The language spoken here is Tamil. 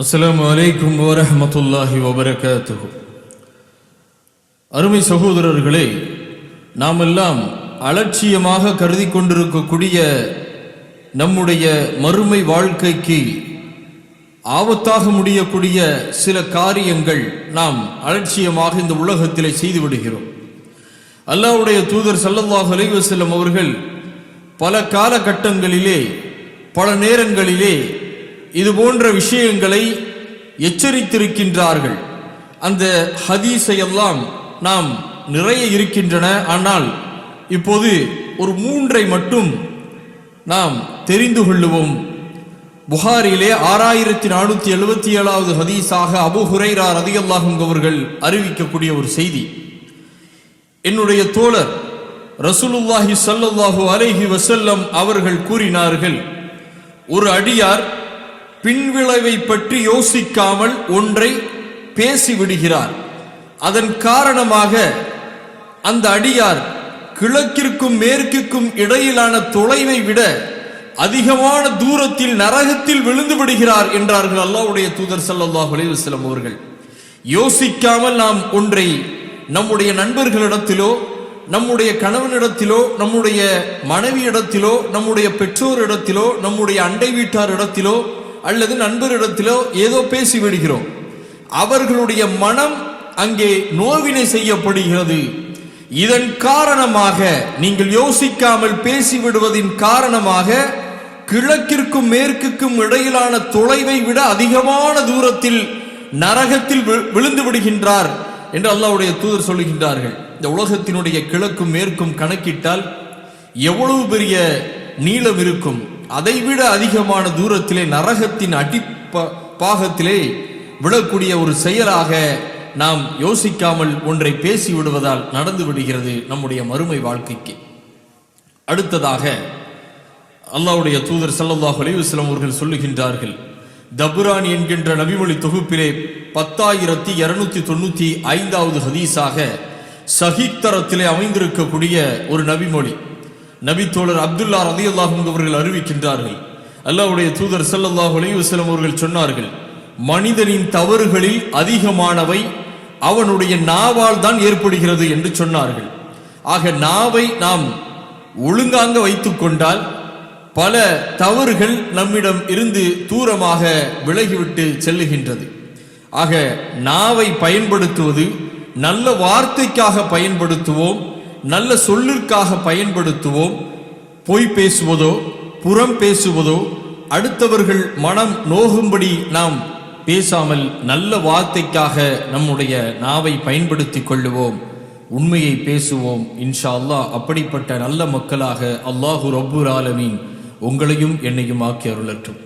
அஸ்லாம் வலைக்கும் வரமத்துல்லாஹி வபரகாத்து அருமை சகோதரர்களே நாமெல்லாம் அலட்சியமாக கருதி கொண்டிருக்கக்கூடிய நம்முடைய மறுமை வாழ்க்கைக்கு ஆபத்தாக முடியக்கூடிய சில காரியங்கள் நாம் அலட்சியமாக இந்த உலகத்திலே செய்து விடுகிறோம். அல்லாஹ்வுடைய தூதர் சல்லல்லாஹ் அலைவசல்லம் அவர்கள் பல காலகட்டங்களிலே பல நேரங்களிலே இது போன்ற விஷயங்களை எச்சரித்திருக்கின்றார்கள். அந்த ஹதீஸை எல்லாம் நாம் நிறைய இருக்கின்றன. ஆனால் இப்போது ஒரு மூன்றை மட்டும் நாம் தெரிந்து கொள்ளுவோம். புகாரிலே ஆறாயிரத்தி நானூற்றி எழுபத்தி ஏழாவது ஹதீஸாக அபு ஹுரைரா ரதியல்லாகும் அவர்கள் அறிவிக்கக்கூடிய ஒரு செய்தி. என்னுடைய தோழர் ரசூலுல்லாஹி சல்லுல்லாஹு அலைஹி வசல்லம் அவர்கள் கூறினார்கள் ஒரு அடியார் பின்விளைவை பற்றி யோசிக்காமல் ஒன்றை பேசிவிடுகிறார். அதன் காரணமாக அந்த அடியார் கிழக்கிற்கும் மேற்கிற்கும் இடையிலான தொலைவை விட அதிகமான தூரத்தில் நரகத்தில் விழுந்து விடுகிறார் என்றார்கள் அல்லாவுடைய தூதர் சல்லாஹ் அலைஹி அவர்கள். யோசிக்காமல் நாம் ஒன்றை நம்முடைய நண்பர்களிடத்திலோ நம்முடைய கணவனிடத்திலோ நம்முடைய மனைவியிடத்திலோ நம்முடைய பெற்றோரிடத்திலோ நம்முடைய அண்டை வீட்டாரிடத்திலோ அல்லது நண்பரிடத்திலோ ஏதோ பேசி விடுகிறோம் அவர்களுடைய மனம் அங்கே நோவினை செய்யப்படுகிறது. இதன் காரணமாக நீங்கள் யோசிக்காமல் பேசிவிடுவதின் காரணமாக கிழக்கிற்கும் மேற்குக்கும் இடையிலான தொலைவை விட அதிகமான தூரத்தில் நரகத்தில் விழுந்து விடுகின்றார் என்று அல்லாவுடைய தூதர் சொல்லுகின்றார்கள். இந்த உலகத்தினுடைய கிழக்கும் மேற்கும் கணக்கிட்டால் எவ்வளவு பெரிய நீளம் இருக்கும்? அதைவிட அதிகமான தூரத்திலே நரகத்தின் அடிப்ப பாகத்திலே விழக்கூடிய ஒரு செயலாக நாம் யோசிக்காமல் ஒன்றை பேசி விடுவதால் நடந்து விடுகிறது நம்முடைய மறுமை வாழ்க்கைக்கு. அடுத்ததாக அல்லாவுடைய தூதர் சல்லாஹ் அலிவஸ்லம் அவர்கள் சொல்லுகின்றார்கள் தபுரான் என்கின்ற நபிமொழி தொகுப்பிலே பத்தாயிரத்தி இருநூத்தி தொண்ணூற்றி ஐந்தாவது ஹதீஸாக சஹித்தரத்திலே அமைந்திருக்கக்கூடிய ஒரு நபிமொழி நபி தோழர் அப்துல்லா ரதி அல்லாஹும் அவர்கள் அறிவிக்கின்றார்கள். அல்லாவுடைய தூதர் சல்லாஹ் அலைஹி அவர்கள் சொன்னார்கள் மனிதனின் தவறுகளில் அதிகமானவை அவனுடைய நாவால் தான் ஏற்படுகிறது என்று சொன்னார்கள். ஆக நாவை நாம் ஒழுங்காங்க வைத்து கொண்டால் பல தவறுகள் நம்மிடம் இருந்து தூரமாக விலகிவிட்டு செல்லுகின்றது. ஆக நாவை பயன்படுத்துவது நல்ல வார்த்தைக்காக பயன்படுத்துவோம் நல்ல சொல்லிற்காக பயன்படுத்துவோம். பொய் பேசுவதோ புறம் பேசுவதோ அடுத்தவர்கள் மனம் நோகும்படி நாம் பேசாமல் நல்ல வார்த்தைக்காக நம்முடைய நாவை பயன்படுத்தி கொள்ளுவோம். உண்மையை பேசுவோம். இன்ஷா அல்லாஹ் அப்படிப்பட்ட நல்ல மக்களாக அல்லாஹு ரப்புர் ஆலமீன் உங்களையும் என்னையும் ஆக்கி அருளற்றும்